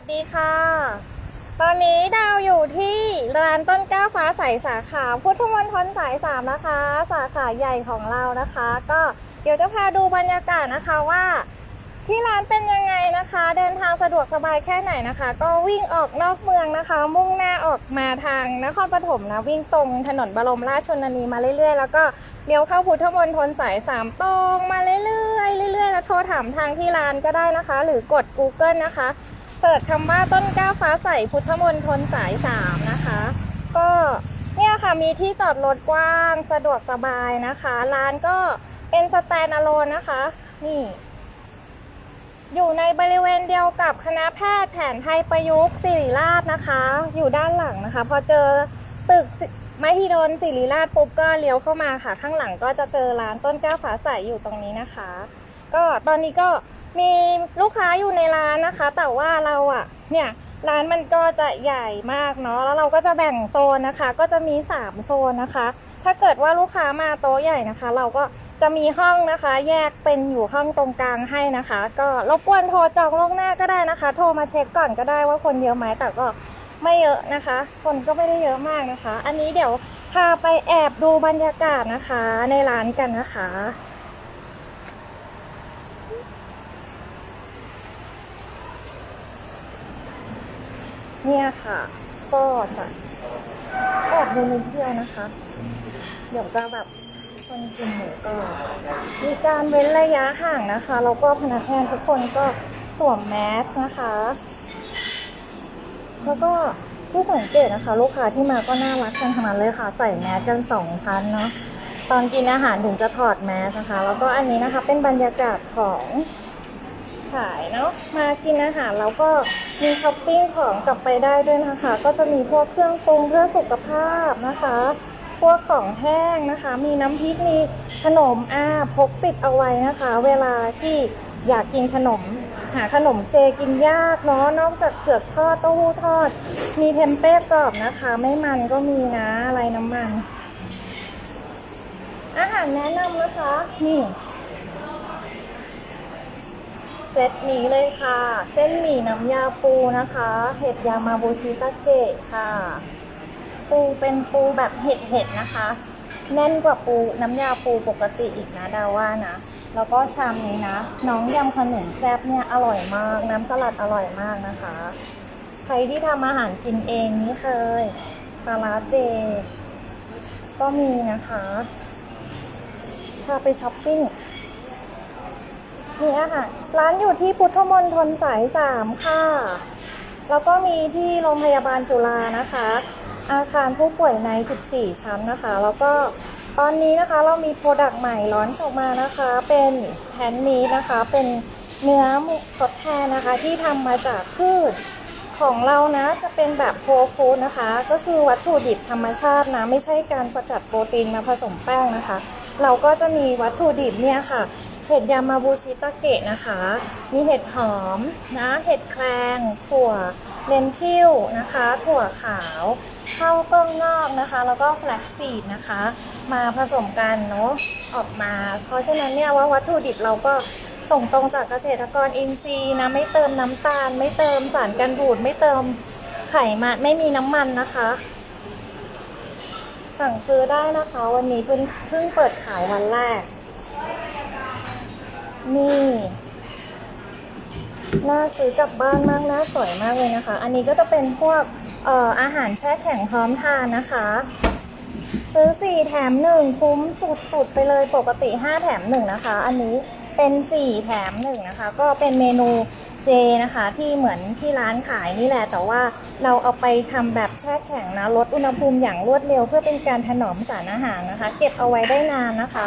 วัสดีค่ะ ตอนนี้ดาวอยู่ที่ร้านต้นก้าฟ้าใสสาขาพุทธมณฑลสายสามนะคะ สาขาใหญ่ของเรานะคะ ก็เดี๋ยวจะพาดูบรรยากาศนะคะว่า ที่ร้านเป็นยังไงนะคะ เดินทางสะดวกสบายแค่ไหนนะคะ ก็วิ่งออกนอกเมืองนะคะ มุ่งหน้าออกมาทางนครปฐมนะวิ่งตรงถนนบรมราชชนนีมาเรื่อยๆ แล้วก็เลี้ยวเข้าพุทธมณฑลสายสามตรงมาเรื่อยๆเรื่อยๆแล้วโทรถามทางที่ร้านก็ได้นะคะ หรือกด Google นะคะ เสิร์ชคำว่าต้นกล้าฟ้าใสพุทธมณฑลสายสามนะคะ ก็เนี่ยค่ะมีที่จอดรถกว้างสะดวกสบายนะคะ ร้านก็เป็นสแตนอะโลนนะคะ นี่ อยู่ในบริเวณเดียวกับคณะแพทย์แผนไทยประยุกต์ศิริราชนะคะ อยู่ด้านหลังนะคะ พอเจอตึกสิมหิดลศิริราชปุ๊บก็เลี้ยวเข้ามาค่ะ ข้างหลังก็จะเจอร้านต้นกล้าฝาใสอยู่ตรงนี้นะคะ ก็ตอนนี้ก็ มีลูกค้าอยู่ในร้านนะคะ แต่ว่าเราอะเนี่ยร้านมันก็จะใหญ่มากเนาะแล้วเราก็จะแบ่งโซนนะคะ ก็จะมี 3 โซนนะคะ ถ้าเกิดว่าลูกค้ามาโต๊ะใหญ่นะคะ เราก็จะมีห้องนะคะ แยกเป็นอยู่ห้องตรงกลางให้นะคะ ก็รบกวนโทรจองล่วงหน้าก็ได้นะคะ โทรมาเช็คก่อนก็ได้ว่าคนเยอะไหมแต่ก็ไม่เยอะนะคะ คนก็ไม่ได้เยอะมากนะคะ อันนี้เดี๋ยวพาไปแอบดูบรรยากาศนะคะในร้านกันนะคะ เนี่ยค่ะ ก็จะแอบดูนิดเดียวนะคะ เดี๋ยวจะแบบคนกินหมูก็มีการเว้นระยะห่างนะคะ แล้วก็พนักงานทุกคนก็สวมแมสนะคะ แล้วก็ที่สังเกตนะคะ ลูกค้าที่มาก็น่ารักกันทั้งนั้นเลยค่ะ ใส่แมสกันสองชั้นเนาะตอนกินอาหารถึงจะถอดแมสนะคะ แล้วก็อันนี้นะคะเป็นบรรยากาศของขายเนาะมากินอาหารแล้วก็ มีช้อปปิ้งของกลับไปได้ด้วยนะคะ ก็จะมีพวกเครื่องปรุงเพื่อสุขภาพนะคะ พวกของแห้งนะคะ มีน้ำพริกมีขนมอ่าพกติดเอาไว้นะคะ เวลาที่อยากกินขนม หาขนมเจกินยากเนาะนอกจากเผือกทอดเต้าหู้ทอด มีเทมเป้กรอบนะคะ ไม่มันก็มีนะอะไรน้ำมัน อาหารแนะนำนะคะนี่ เซตนี้เลยค่ะ เส้นหมี่น้ำยาปูนะคะ เห็ดยามาบูชิตะเกะค่ะ ปูเป็นปูแบบเห็ดเห็ดนะคะ แน่นกว่าปูน้ำยาปูปกติอีกนะดาว่านะ แล้วก็ชามนี้นะ น้องยำขนมแซ่บเนี่ยอร่อยมาก น้ำสลัดอร่อยมากนะคะ ใครที่ทำอาหารกินเองนี่เคยปลาร้าเจ ก็มีนะคะพาไปช้อปปิ้ง นี่อาหารร้านอยู่ที่พุทธมณฑลสายสามค่ะ แล้วก็มีที่โรงพยาบาลจุฬานะคะ อาคารผู้ป่วยใน 14 ชั้นนะคะ แล้วก็ตอนนี้นะคะเรามีโปรดักต์ใหม่ร้อนออกมานะคะ เป็นแทนมีนะคะ เป็นเนื้อหมูทดแทนนะคะที่ทำมาจากพืชของเรานะจะเป็นแบบโ l ฟู้ดนะคะ ก็คือวัตถุดิบธรรมชาตินะ ไม่ใช่การสกัดโปรตีนมาผสมแป้งนะคะ เราก็จะมีวัตถุดิบเนี่ยค่ะ เห็ดยามาบูชิตะเกะนะคะ มีเห็ดหอมนะ เห็ดแครงถั่วเลนทิลนะคะ ถั่วขาวข้าวกล้องงอกนะคะ แล้วก็แฟลกซีดนะคะ มาผสมกันเนาะออกมา เพราะฉะนั้นเนี่ยว่าวัตถุดิบเราก็ส่งตรงจากเกษตรกรอินทรีย์นะไม่เติมน้ำตาล ไม่เติมสารกันบูดไม่เติมไขมันไม่มีน้ำมันนะคะ สั่งซื้อได้นะคะ วันนี้เพิ่งเพิ่งเปิดขายวันแรก นี่ น่าซื้อกลับบ้านมากน่าสวยมากเลยนะคะ อันนี้ก็จะเป็นพวกเอ่ออาหารแช่แข็งพร้อมทานนะคะ ซื้อ 4 แถม 1 คุ้มสุดๆ ไปเลยปกติ 5 แถม 1 นะคะ อันนี้เป็น 4 แถม 1 นะคะ ก็เป็นเมนูเจนะคะที่เหมือนที่ร้านขายนี่แหละ แต่ว่าเราเอาไปทำแบบแช่แข็งนะลดอุณหภูมิอย่างรวดเร็วเพื่อเป็นการถนอมสารอาหารนะคะ เก็บเอาไว้ได้นานนะคะ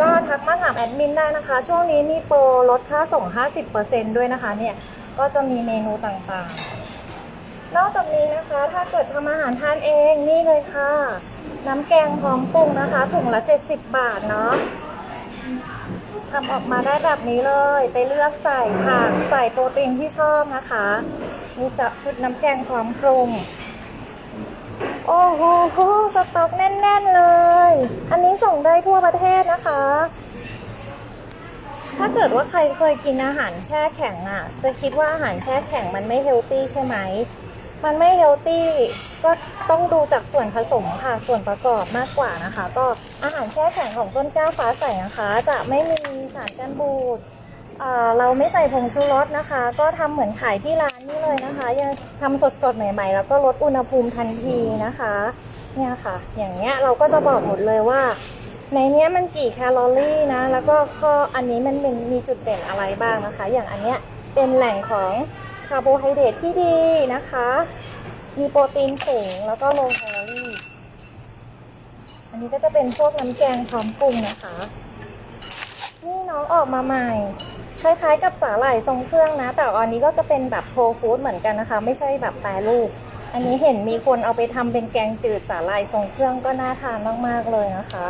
ก็ทักมาถามแอดมินได้นะคะ ช่วงนี้มีโปรลดค่าส่ง 50%ด้วยนะคะเนี่ย ก็จะมีเมนูต่างๆ นอกจากนี้นะคะ ถ้าเกิดทำอาหารทานเองนี่เลยค่ะ น้ำแกงพร้อมปรุงนะคะ ถุงละ 70 บาทเนาะทำออกมาได้แบบนี้เลย ไปเลือกใส่ผักใส่โปรตีนที่ชอบนะคะ มีชุดน้ำแกงพร้อมปรุง โอ้โหสต็อกแน่น ๆเลย อันนี้ส่งได้ทั่วประเทศนะคะ ถ้าเกิดว่าใครเคยกินอาหารแช่แข็งอะจะคิดว่าอาหารแช่แข็งมันไม่เฮลตี้ใช่ไหม มันไม่เฮลตี้ก็ต้องดูจากส่วนผสมค่ะ ส่วนประกอบมากกว่านะคะ ก็อาหารแช่แข็งของต้นกล้าฟ้าใสนะคะ จะไม่มีสารกันบูดเราไม่ใส่ผงชูรสนะคะ ก็ทำเหมือนขายที่ร้าน นี่เลยนะคะ ยังทำสดๆ ใหม่ๆ แล้วก็ลดอุณหภูมิทันทีนะคะ เนี่ยค่ะ อย่างเงี้ยเราก็จะบอกหมดเลยว่า ในเนี้ยมันกี่แคลอรี่นะ แล้วก็ข้ออันนี้มันเป็นมีจุดเด่นอะไรบ้างนะคะ อย่างอันเนี้ยเป็นแหล่งของคาร์โบไฮเดรตที่ดีนะคะ มีโปรตีนสูงแล้วก็โลแคลอรี่ อันนี้ก็จะเป็นพวกน้ำแกงพร้อมปรุงนะคะ นี่น้องออกมาใหม่ คล้ายๆ กับสาหร่ายทรงเครื่องนะ แต่อันนี้ก็จะเป็นแบบโ w ฟู้ดเหมือนกันนะคะ ไม่ใช่แบบแปรรูป อันนี้เห็นมีคนเอาไปทำเป็นแกงจืดสาหร่ายทรงเครื่องก็น่าทานมากๆเลยนะคะ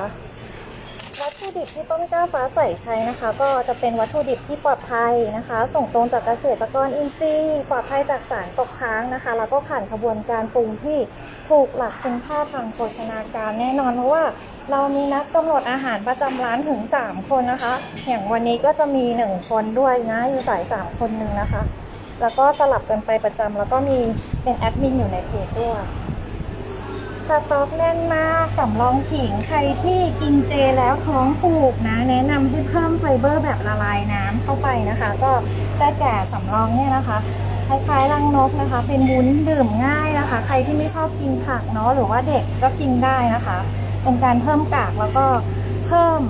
วัตถุดิบที่ต้นกล้าฟ้าใสใช้นะคะ ก็จะเป็นวัตถุดิบที่ปลอดภัยนะคะ ส่งตรงจากเกษตรกรอินทรีย์ ปลอดภัยจากสารตกค้างนะคะแล้วก็ผ่านกระบวนการปรุงที่ ถูกหลักคุณค่าทางโภชนาการแน่นอนเพราะว่าเรามีนักกำหนดอาหารประจำร้านถึง 3 คนนะคะ อย่างวันนี้ก็จะมี 1 คนด้วยนะอยู่สาย 3 คนหนึ่งนะคะ แล้วก็สลับกันไปประจำแล้วก็มีเป็นแอดมินอยู่ในเพจด้วย สต็อกแน่นมากสำรองขิงใครที่กินเจแล้วท้องผูกนะ แนะนำให้เพิ่มไฟเบอร์แบบละลายน้ำเข้าไปนะคะ ก็ได้แก่สำรองเนี่ยนะคะคล้ายๆรังนกนะคะ เป็นวุ้นดื่มง่ายนะคะ ใครที่ไม่ชอบกินผักเนาะหรือว่าเด็กก็กินได้นะคะ เป็นการเพิ่มกากแล้วก็เพิ่ม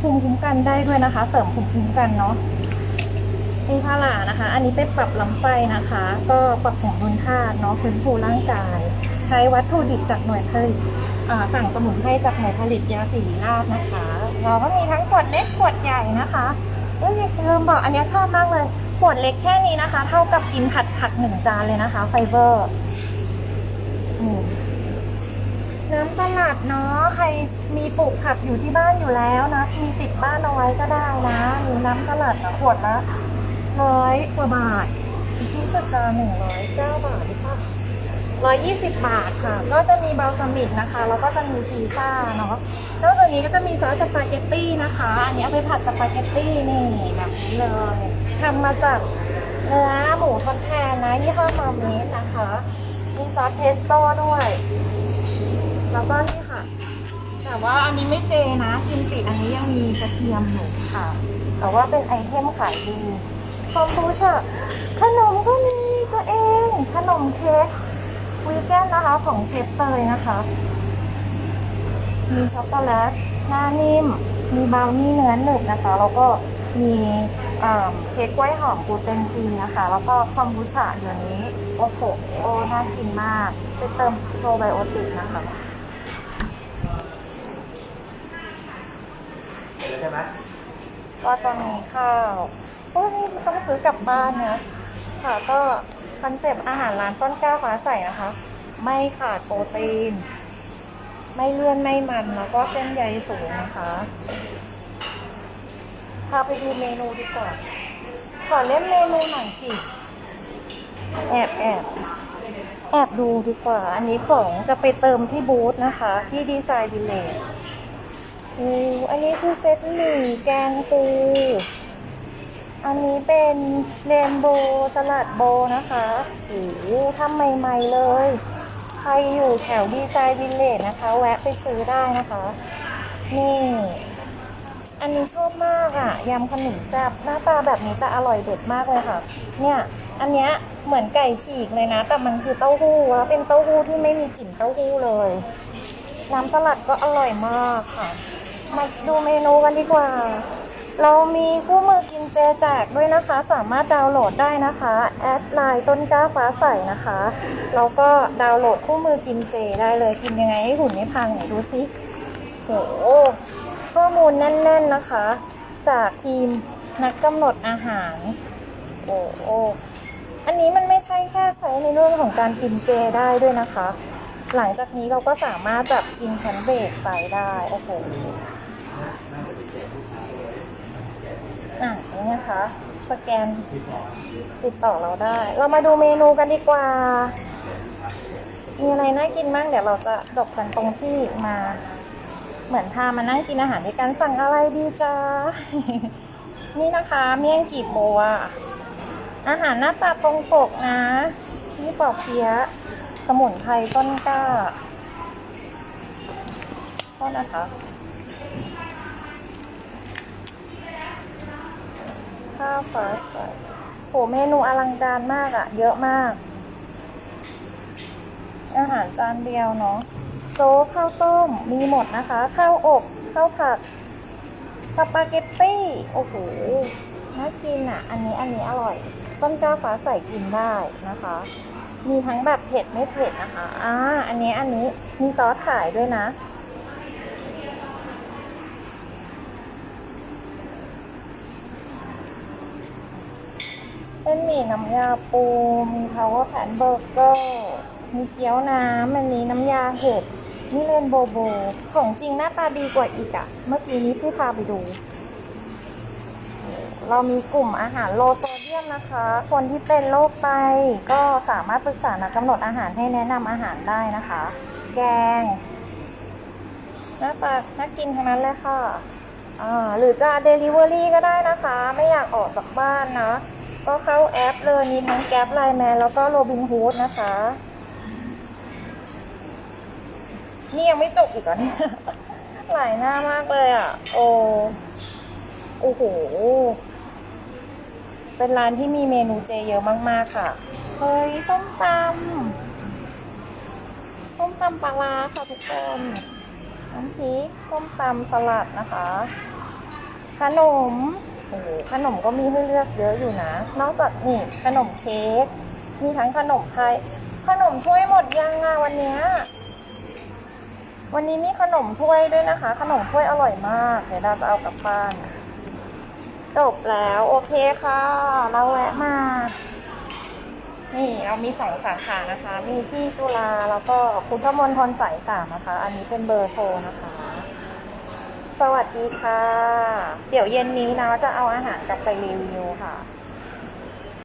ภูมิคุ้มกันได้ด้วยนะคะ เสริมภูมิคุ้มกันเนาะมีพารานะคะ อันนี้ไปปรับลำไส้นะคะ ก็ปรับสมดุลธาตุเนาะฟื้นฟูร่างกาย ใช้วัตถุดิบจากหน่วยผลิตสั่งสมุนไพรจากหน่วยผลิตยาสีราชนะคะ เราก็มีทั้งขวดเล็กขวดใหญ่นะคะเอ้ยลืมบอกอันนี้ชอบมากเลยขวดเล็กแค่นี้นะคะ เท่ากับกินผัดผักหนึ่งจานเลยนะคะ ไฟเบอร์น้ำสลัดเนาะใครมีปลูกผักอยู่ที่บ้านอยู่แล้วนะ มีติดบ้านเอาไว้ก็ได้นะมีน้ำสลัดนะขวดละร้อยกว่าบาทรู้สึกจะหนึ่งร้อยเก้าบาทหรือเปล่า ร้อยยี่สิบบาทค่ะ ก็จะมีบาลซามิกนะคะ แล้วก็จะมีซีซ่าเนาะแล้วตัวนี้ก็จะมีซอสสปาเกตตี้นะคะ อันนี้เอาไปผัดสปาเกตตี้นี่แบบนี้เลยทำมาจากเนื้อหมูทอดแทนนะยี่ห้อมาเมสนะคะ มีซอสเพสโต้ด้วย แล้วก็นี่ค่ะ แต่ว่าอันนี้ไม่เจนะกิมจิอันนี้ยังมีกระเทียมอยู่ค่ะ แต่ว่าเป็นไอเทมขายดีคอมบูชาขนมก็มีตัวเอง ขนมเค้ก วีแกนนะคะของเชฟเตยนะคะ มีช็อกโกแลตหน้านิ่ม มีบราวนี่เนื้อหนึบนะคะ แล้วก็มีอ่าเค้กกล้วยหอมกลูเตนฟรีนะคะ แล้วก็คอมบูชาเดี๋ยวนี้ โอ้โหโอ้น่ากินมาก ไปเติมโปรไบโอติกนะคะใช่ไหมก็จะมีข้าวโอ้ยนี่ต้องซื้อกลับบ้านนะ ค่ะก็ คอนเซปต์อาหารร้านต้นกล้าฟ้าใสนะคะ ไม่ขาดโปรตีน ไม่เลื่อนไม่มันแล้วก็เส้นใยสูงนะคะพาไปดูเมนูดีกว่า ขอเล่นเมนูหน่อยจิแอบแอบแอบดูดีกว่า อันนี้ของจะไปเติมที่บูธนะคะ ที่ดีไซน์วิลเลจอูอันนี้คือเซตหมี่แกงปู อันนี้เป็นเรนโบว์สลัดโบนะคะโอ้โหทำใหม่ๆเลย ใครอยู่แถวดีไซน์วิลเลจนะคะ แวะไปซื้อได้นะคะ นี่ อันนี้ชอบมากอะยำขนมแซ่บหน้าตาแบบนี้แต่อร่อยเด็ดมากเลยค่ะ เนี่ยอันเนี้ยเหมือนไก่ฉีกเลยนะ แต่มันคือเต้าหู้แล้วเป็นเต้าหู้ที่ไม่มีกลิ่นเต้าหู้เลย น้ำสลัดก็อร่อยมากค่ะ มาดูเมนูกันดีกว่า เรามีคู่มือกินเจแจกด้วยนะคะ สามารถดาวน์โหลดได้นะคะแอดไลน์ต้นกล้าฟ้าใสนะคะแล้วก็ดาวน์โหลดคู่มือกินเจได้เลยกินยังไงให้หุ่นไม่พังไหนดูซิโหข้อมูลแน่น ๆนะคะ จากทีมนักกำหนดอาหารโอ้โออันนี้มันไม่ใช่แค่ใช้ในเรื่องของการกินเจได้ด้วยนะคะ หลังจากนี้เราก็สามารถแบบกินแคนเบกไปได้โอ้โห อะนี่นะคะ สแกนติดต่อเราได้ เรามาดูเมนูกันดีกว่า มีอะไรน่ากินบ้างเดี๋ยวเราจะจบกันตรงที่มา เหมือนพามานั่งกินอาหารด้วยกันสั่งอะไรดีจ้านี่นะคะ เมี่ยงกีบบัว อาหารหน้าตาตรงปกนะ นี่ปอกเปี๊ยะสมุนไพรต้นกล้าโทษนะคะ ข้าวฟ้าใสโหเมนูอลังการมากอะเยอะมาก อาหารจานเดียวเนาะโจ๊กข้าวต้มมีหมดนะคะ ข้าวอบ ข้าวผัดสปาเกตตี้ โอ้โหน่ากินอะ อันนี้อันนี้อร่อย ต้นกล้าฟ้าใส่กินได้นะคะ มีทั้งแบบเผ็ดไม่เผ็ดนะคะ อ่า อันนี้อันนี้มีซอสขายด้วยนะ ส้นหมี่น้ำยาปูมีพาวเวอร์แพนเบอร์เกอร์มีเกี๊ยวน้ำอันนี้น้ำยาเห็ดนี่เลนโบโบ ของจริงหน้าตาดีกว่าอีกอะเมื่อกี้นี้พี่พาไปดู เรามีกลุ่มอาหารโลโซเดียมนะคะ คนที่เป็นโรคไตก็สามารถปรึกษานักกำหนดอาหารให้แนะนำอาหารได้นะคะ แกงหน้าตาน่ากินทั้งนั้นเลยค่ะอ่าหรือจะ Delivery ก็ได้นะคะ ไม่อยากออกจากบ้านนะ ก็เข้าแอปเลยมีทั้งแก๊ปไลน์แมนแล้วก็โรบินฮูดนะคะ นี่ยังไม่จบอีกเหรอเนี่ยหลายหน้ามากเลยอะ โอ้โอ้โห เป็นร้านที่มีเมนูเจเยอะมาก ๆ ค่ะ เฮ้ย ส้มตำ ส้มตำปลาร้าค่ะทุกคนน้ำพริกส้มตำสลัดนะคะ ขนม โอ้ขนมก็มีให้เลือกเยอะอยู่นะ นอกจากนี่ขนมเค้ก มีทั้งขนมไทย ขนมถ้วยหมดยังอะวันเนี้ย วันนี้มีขนมถ้วยด้วยนะคะ ขนมถ้วยอร่อยมาก เดี๋ยวเราจะเอากลับบ้านจบแล้วโอเคค่ะ เราแวะมา นี่เรามีสองสาขานะคะ มีที่จุฬาแล้วก็พุทธมณฑลสายสามนะคะ อันนี้เป็นเบอร์โทรนะคะ สวัสดีค่ะ เดี๋ยวเย็นนี้นะจะเอาอาหารกลับไปรีวิวค่ะ